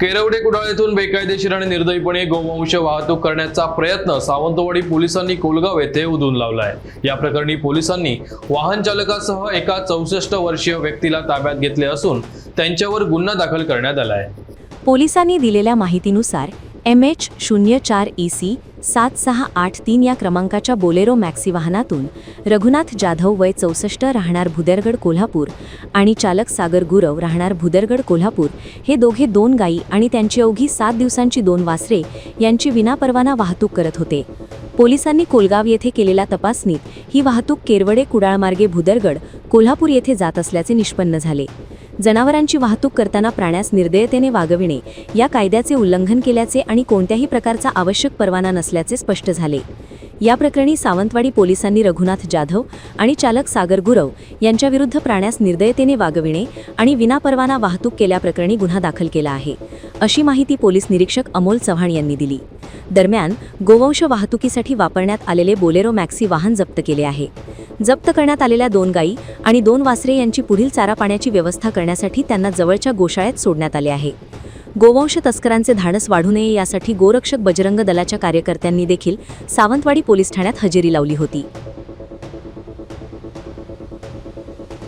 केरवडे कुडाळेतून बेकायदेशीर आणि निर्दयीपणे गोवंश वाहतूक करण्याचा प्रयत्न सावंतवाडी पोलिसांनी कोलगाव येथे उधळून लावलाय. या प्रकरणी पोलिसांनी वाहन चालकासह एका चौसष्ट वर्षीय व्यक्तीला ताब्यात घेतले असून त्यांच्यावर गुन्हा दाखल करण्यात आलाय. पोलिसांनी दिलेल्या माहितीनुसार एम एच शून्य चार ई सी सात सहा आठ तीन या क्रमांकाच्या बोलेरो मॅक्सी वाहनातून रघुनाथ जाधव वय चौसष्ट राहणार भुदरगड कोल्हापूर आणि चालक सागर गुरव राहणार भुदरगड कोल्हापूर हे दोघे दोन गायी आणि त्यांची अवघी सात दिवसांची दोन वासरे यांची विनापरवाना वाहतूक करत होते. पोलिसांनी कोलगाव येथे केलेल्या तपासणीत ही वाहतूक केरवडे कुडाळमार्गे भुदरगड कोल्हापूर येथे जात असल्याचे निष्पन्न झाले. जनावरांची वाहतूक करताना प्राण्यास निर्दयतेने वागविणे या कायद्याचे उल्लंघन केल्याचे आणि कोणत्याही प्रकारचा आवश्यक परवाना नसल्याचे स्पष्ट झाले. या प्रकरणी सावंतवाडी पोलिसांनी रघुनाथ जाधव आणि चालक सागर गुरव यांच्याविरुद्ध प्राण्यास निर्दयतेने वागविणे आणि विनापरवाना वाहतूक केल्याप्रकरणी गुन्हा दाखल केला आहे अशी माहिती पोलीस निरीक्षक अमोल चव्हाण यांनी दिली. दरम्यान गोवंश वाहतुकीसाठी वापरण्यात आलेले बोलेरो मॅक्सी वाहन जप्त केले आहे. जप्त करण्यात आलेल्या दोन गायी आणि दोन वासरे यांची पुढील चारा पाण्याची व्यवस्था करण्यासाठी त्यांना जवळच्या गोशाळेत सोडण्यात आले आहे. गोवंश तस्करांचे धाडस वाढू नये यासाठी गोरक्षक बजरंग दलाच्या कार्यकर्त्यांनी देखील सावंतवाडी पोलीस ठाण्यात हजेरी लावली होती.